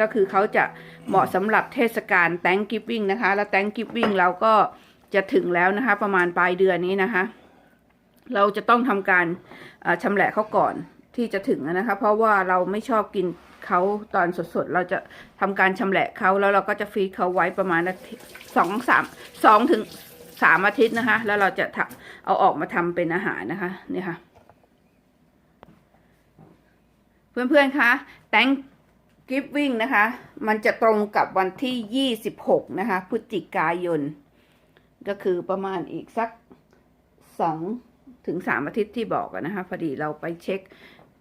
ก็คือเขาจะเหมาะสำหรับเทศกาล Thanksgiving นะคะ แล้ว Thanksgiving เราก็จะถึงแล้วนะคะ ประมาณปลายเดือนนี้นะคะ เราจะต้องทำการเอ่อชำแหละเขาก่อนที่จะถึงนะคะ เพราะว่าเราไม่ชอบกินเขาตอนสดๆ เราจะทำการชำแหละเขาแล้วเราก็จะฟรีซเขาไว้ประมาณสองสามสองถึงสามอาทิตย์นะคะ แล้วเราจะทำเอาออกมาทำเป็นอาหารนะคะนี่ค่ะเพื่อนๆคะ Thanksgiving นะคะ มันจะตรงกับวันที่ 26 นะคะ พฤศจิกายน ก็คือประมาณอีกสัก 2 ถึง 3 อาทิตย์ที่บอกนะคะพอดีเราไปเช็ค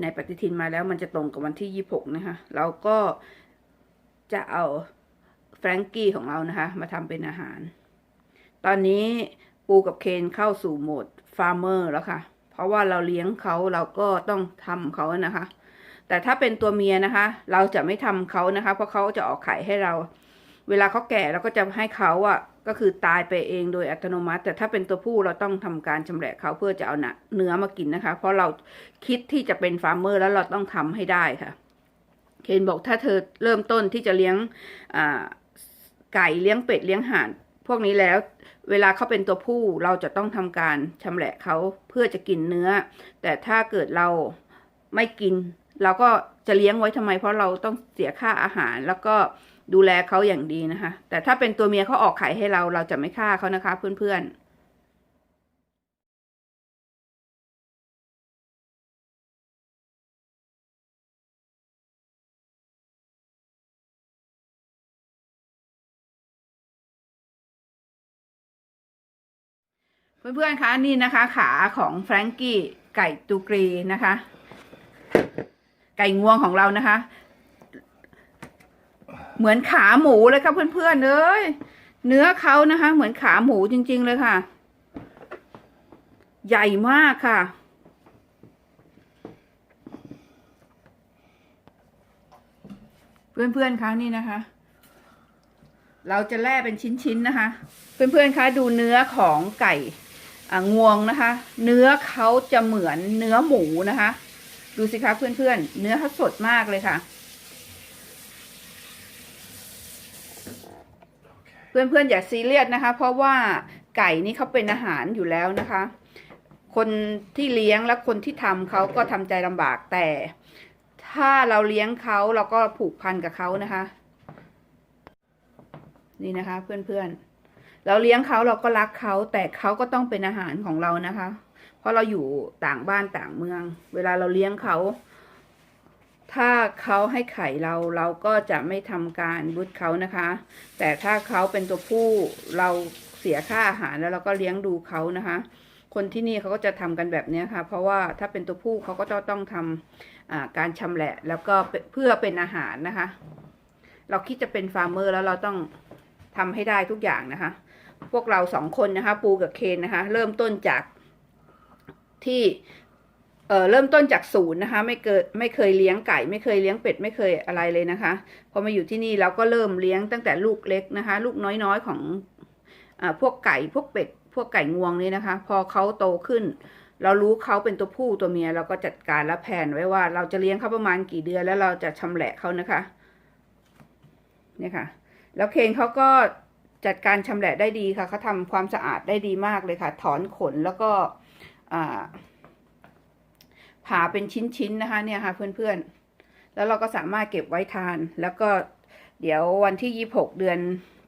ในปฏิทินมาแล้วมันจะตรงกับวันที่ 26 นะคะ เราก็จะเอาแฟรงกี้ของเรานะคะ มาทำเป็นอาหาร ตอนนี้ปูกับเคนเข้าสู่โหมดฟาร์มเมอร์แล้วค่ะ เพราะว่าเราเลี้ยงเขาเราก็ต้องทำเขานะคะ แต่ถ้าเป็นตัวเมียนะคะ เราจะไม่ทำเขานะคะ เพราะเขาจะออกไข่ให้เรา เวลาเขาแก่เราก็จะให้เขาอะก็คือตายไปเองโดยอัตโนมัติ แต่ถ้าเป็นตัวผู้เราต้องทำการชำแหละเขาเพื่อจะเอาเนื้อมากินนะคะ เพราะเราคิดที่จะเป็นฟาร์มเมอร์แล้วเราต้องทำให้ได้ค่ะ เคนบอกถ้าเธอเริ่มต้นที่จะเลี้ยงไก่เลี้ยงเป็ดเลี้ยงห่านพวกนี้แล้วเวลาเขาเป็นตัวผู้เราจะต้องทำการชำแหละเขาเพื่อจะกินเนื้อ แต่ถ้าเกิดเราไม่กิน เราก็จะเลี้ยงไว้ทำไม เพราะเราต้องเสียค่าอาหาร แล้วก็ดูแลเขาอย่างดีนะคะ แต่ถ้าเป็นตัวเมียเขาออกไข่ให้เราเราจะไม่ฆ่าเขานะคะ เพื่อนๆเพื่อนๆ คะ นี่นะคะ ขาของแฟรงกี้ไก่ตูกรีนะคะ ไก่งวงของเรานะคะ เหมือนขาหมูเลยค่ะเพื่อนๆเอ้ยเนื้อเขานะคะ เหมือนขาหมูจริง ๆ เลยค่ะ ใหญ่มากค่ะ เพื่อนๆคะนี่นะคะ เราจะแล่เป็นชิ้นๆนะคะ เพื่อนๆคะดูเนื้อของไก่งวงนะคะ เนื้อเขาจะเหมือนเนื้อหมูนะคะ ดูสิคะเพื่อนๆ เนื้อเขาสดมากเลยค่ะ เพื่อนๆ อย่าซีเรียสนะคะ เพราะว่าไก่นี่เขาเป็นอาหารอยู่แล้วนะคะ คนที่เลี้ยงและคนที่ทำเขาก็ทำใจลำบากแต่ ถ้าเราเลี้ยงเขาเราก็ผูกพันกับเขานะคะ นี่นะคะ เพื่อนๆ เราเลี้ยงเขาเราก็รักเขาแต่เขาก็ต้องเป็นอาหารของเรานะคะ ราะเราอยู่ต่างบ้านต่างเมือง เวลาเราเลี้ยงเขา ถ้าเขาให้ไข่เราเราก็จะไม่ทำการบุดเขานะคะ แต่ถ้าเขาเป็นตัวผู้เราเสียค่าอาหารแล้วเราก็เลี้ยงดูเขานะคะ คนที่นี่เขาก็จะทำกันแบบนี้ค่ะ เพราะว่าถ้าเป็นตัวผู้เขาก็จะต้องทำอ่าการชำแหละ แล้วก็เพื่อเป็นอาหารนะคะ เราคิดจะเป็นฟาร์มเมอร์แล้วเราต้องทำให้ได้ทุกอย่างนะคะ พวกเราสองคนนะคะ ปูกับเคนนะคะ เริ่มต้นจาก ที่เเริ่มต้นจากศูนย์นะคะ ไม่เกิดไม่เคยเลี้ยงไก่ ไม่เคยเลี้ยงเป็ดไม่เคยอะไรเลยนะคะ พอมาอยู่ที่นี่เราก็เริ่มเลี้ยงตั้งแต่ลูกเล็กนะคะ ลูกน้อยๆของอพวกไก่พวกเป็ดพวกไก่งวงนี่นะคะ พอเขาโตขึ้น เรารู้เขาเป็นตัวผู้ตัวเมียเราก็จัดการและแผนไว้ว่า เราจะเลี้ยงเขาประมาณกี่เดือนแล้วเราจะชำแหละเขานะคะเนี่ยค่ะ แล้วเคนเขาก็จัดการชำแหละได้ดีค่ะเขาทำความสะอาดได้ดีมากเลยค่ะ ถอนขนแล้วก็ ผ่าเป็นชิ้นๆนะคะเนี่ยค่ะเพื่อนๆ แล้วเราก็สามารถเก็บไว้ทาน แล้วก็เดี๋ยววันที่ 26 เดือน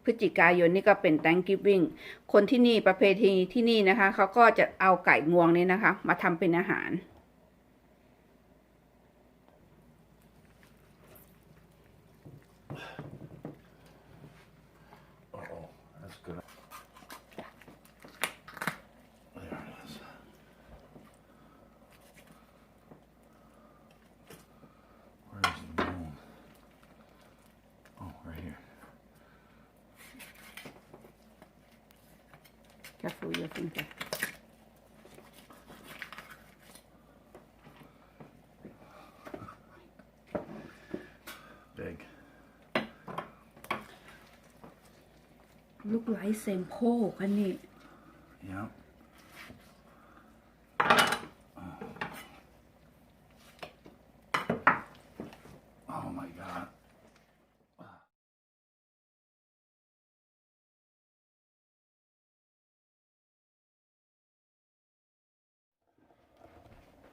พฤศจิกายนนี่ก็เป็น Thanksgiving คนที่นี่ประเพณีที่นี่นะคะเขาก็จะเอาไก่งวงนี่นะคะ มาทำเป็นอาหาร Careful with your finger. Big. Look like St. Paul, can it? Yeah. Oh my god.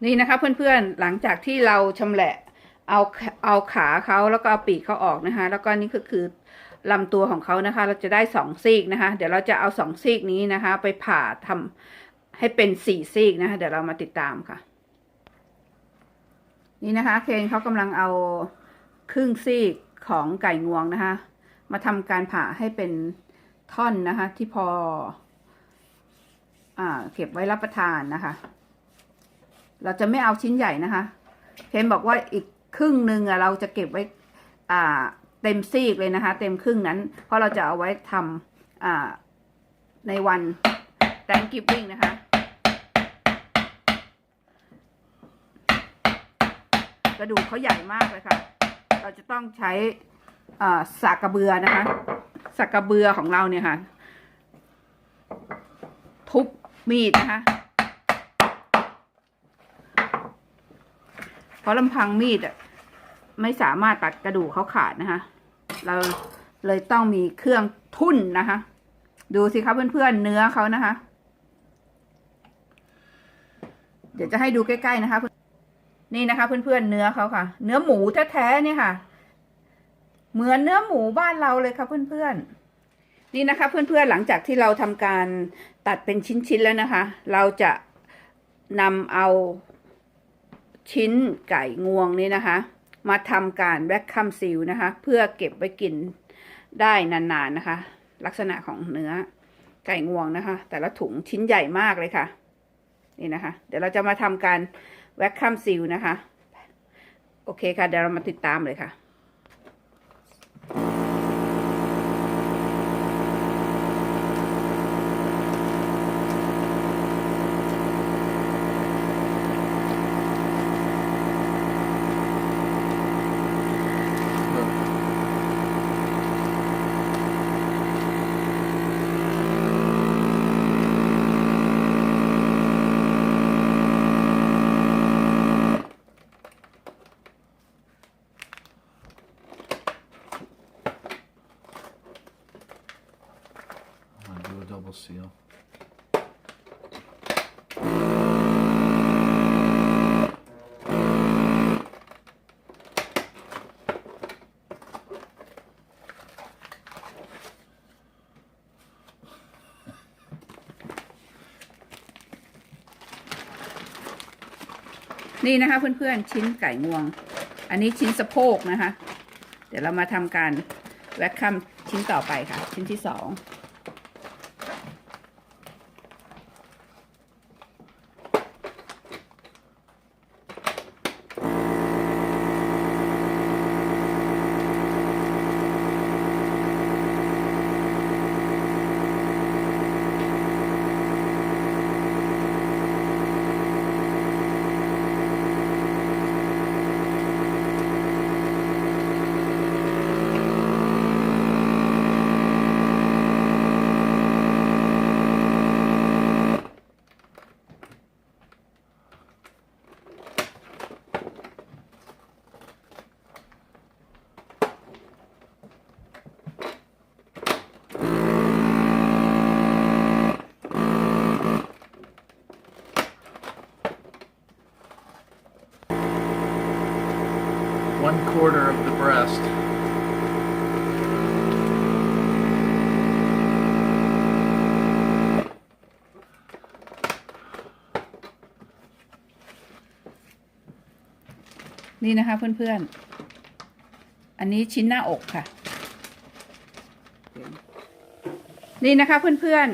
นี่นะคะเพื่อนๆหลังจากที่เราชำแหละเอาเอาขาเขาแล้วก็เอาปีกเขาออกนะคะ แล้วก็นี่ก็คือลำตัวของเขานะคะ เราจะได้สองซีกนะคะ เดี๋ยวเราจะเอาสองซีกนี้นะคะ ไปผ่าทำให้เป็นสี่ซีกนะคะ เดี๋ยวเรามาติดตามค่ะ นี่นะคะ เคนเขากำลังเอาครึ่งซีกของไก่งวงนะคะ มาทำการผ่าให้เป็นท่อนนะคะ ที่พอ อ่า เก็บไว้รับประทานนะคะ เราจะไม่เอาชิ้นใหญ่นะคะเคนบอกว่าอีกครึ่งหนึ่งอะเราจะเก็บไว้อ่าเต็มซีกเลยนะคะ เต็มครึ่งนั้น เพราะเราจะเอาไว้ทำอ่าในวัน Thanksgiving นะคะกระดูกเขาใหญ่มากเลยค่ะ เราจะต้องใช้สากกระเบือนะคะสากกระเบือของเราเนี่ยค่ะ ทุบมีดนะคะ เพราะลำพังมีดอะไม่สามารถตัดกระดูกเขาขาดนะคะ เราเลยต้องมีเครื่องทุ่นนะคะ ดูสิคะเพื่อนๆเนื้อเขานะคะ เดี๋ยวจะให้ดูใกล้ๆนะคะ นี่นะคะ เพื่อนๆเนื้อเขาค่ะ เนื้อหมูแท้ๆเนี่ยค่ะ เหมือนเนื้อหมูบ้านเราเลยค่ะเพื่อนๆนี่นะคะเพื่อนๆหลังจากที่เราทำการตัดเป็นชิ้นๆแล้วนะคะ เราจะนำเอา ชิ้นไก่งวงนี้นะคะ มาทำการแวคคัมซิลนะคะ เพื่อเก็บไว้กินได้นานๆนะคะ ลักษณะของเนื้อไก่งวงนะคะ แต่ละถุงชิ้นใหญ่มากเลยค่ะ นี่นะคะ เดี๋ยวเราจะมาทำการแวคคัมซิลนะคะ โอเคค่ะ เดี๋ยวเรามาติดตามเลยค่ะ a double seal.. นี่นะคะเพื่อนๆชิ้นไก่งวง อันนี้ชิ้นสะโพกนะคะ เดี๋ยวเรามาทำการแวคคัมชิ้นต่อไปค่ะ ชิ้นที่สอง One quarter of the breast. นี่ นะคะเพื่อนๆ อันนี้ชิ้นหน้าอกค่ะ นี่นะคะเพื่อน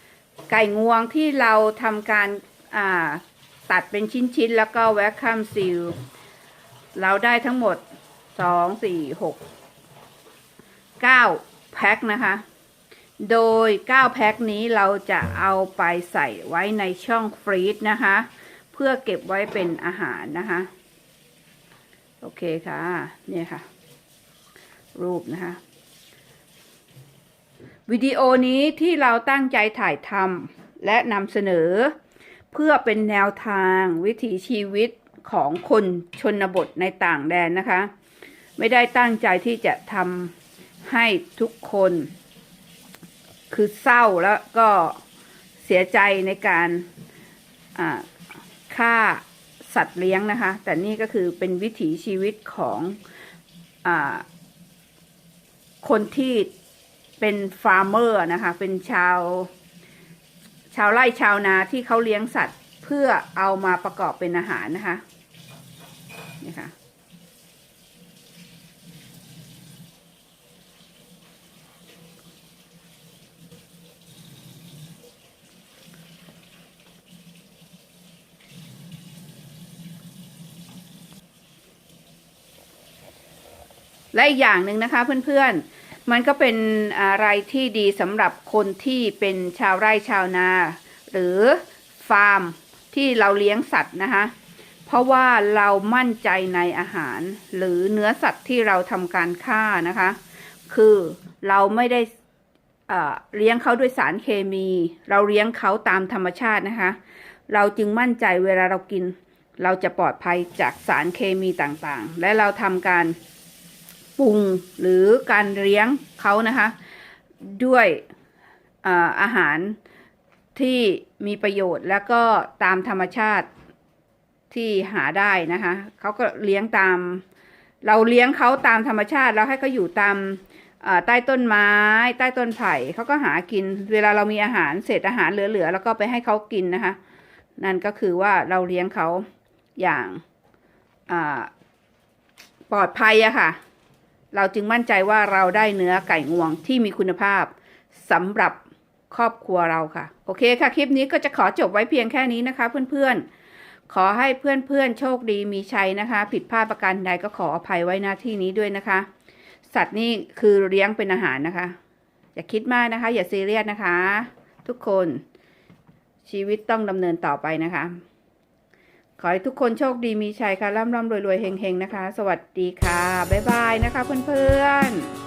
ๆ ไก่งวงที่เราทำการตัดเป็นชิ้นๆ แล้วก็แวคคัมซีล เราได้ทั้งหมดสองสี่หกเก้าแพ็คนะคะ โดยเก้าแพ็คนี้เราจะเอาไปใส่ไว้ในช่องฟรีซนะคะ เพื่อเก็บไว้เป็นอาหารนะคะ โอเคค่ะ เนี่ยค่ะ รูปนะคะ วิดีโอนี้ที่เราตั้งใจถ่ายทำและนำเสนอ เพื่อเป็นแนวทางวิถีชีวิต ของคนชนบทในต่างแดนนะคะ ไม่ได้ตั้งใจที่จะทำให้ทุกคน คือเศร้าแล้วก็เสียใจในการฆ่าสัตว์เลี้ยงนะคะ แต่นี่ก็คือเป็นวิถีชีวิตของอคนที่เป็นฟาร์มเมอร์นะคะ เป็นชาว ชาวไร่ชาวนาที่เขาเลี้ยงสัตว์ เพื่อเอามาประกอบเป็นอาหารนะคะ นี่ค่ะ และอีกอย่างหนึ่งนะคะเพื่อนๆ มันก็เป็นอะไรที่ดีสำหรับคนที่เป็นชาวไร่ชาวนา หรือฟาร์มที่เราเลี้ยงสัตว์นะคะ ราะว่าเรามั่นใจในอาหาร หรือเนื้อสัตว์ที่เราทำการฆ่านะคะ คือเราไม่ได้เลี้ยงเขาด้วยสารเคมี เราเลี้ยงเขาตามธรรมชาตินะคะ เราจึงมั่นใจเวลาเรากิน เราจะปลอดภัยจากสารเคมีต่างๆ และเราทำการปรุงหรือการเลี้ยงเขานะคะ ด้วยอ่ออาหารที่มีประโยชน์แล้วก็ตามธรรมชาติ ที่หาได้นะคะเขาก็เลี้ยงตาม เราเลี้ยงเขาตามธรรมชาติแล้วให้เขาอยู่ตามใต้ต้นไม้ ใต้ต้นไผ่เขาก็หากิน เวลาเรามีอาหารเศษอาหารเหลือๆแล้วก็ไปให้เขากินนะคะ นั่นก็คือว่าเราเลี้ยงเขาอย่างปลอดภัยอะค่ะ เราจึงมั่นใจว่าเราได้เนื้อไก่งวงที่มีคุณภาพสำหรับครอบครัวเราค่ะ โอเคค่ะ คลิปนี้ก็จะขอจบไว้เพียงแค่นี้นะคะเพื่อนๆ ขอให้เพื่อนๆ โชคดีมีชัยนะคะ ผิดพลาดประการใดก็ขออภัยไว้หน้าที่นี้ด้วยนะคะ สัตว์นี่คือเลี้ยงเป็นอาหารนะคะ อย่าคิดมากนะคะ อย่าซีเรียสนะคะ ทุกคนชีวิตต้องดำเนินต่อไปนะคะ ขอให้ทุกคนโชคดีมีชัยค่ะร่ำร่ำรวยรวยเฮงๆนะคะ สวัสดีค่ะ บ๊ายบายนะคะเพื่อนๆ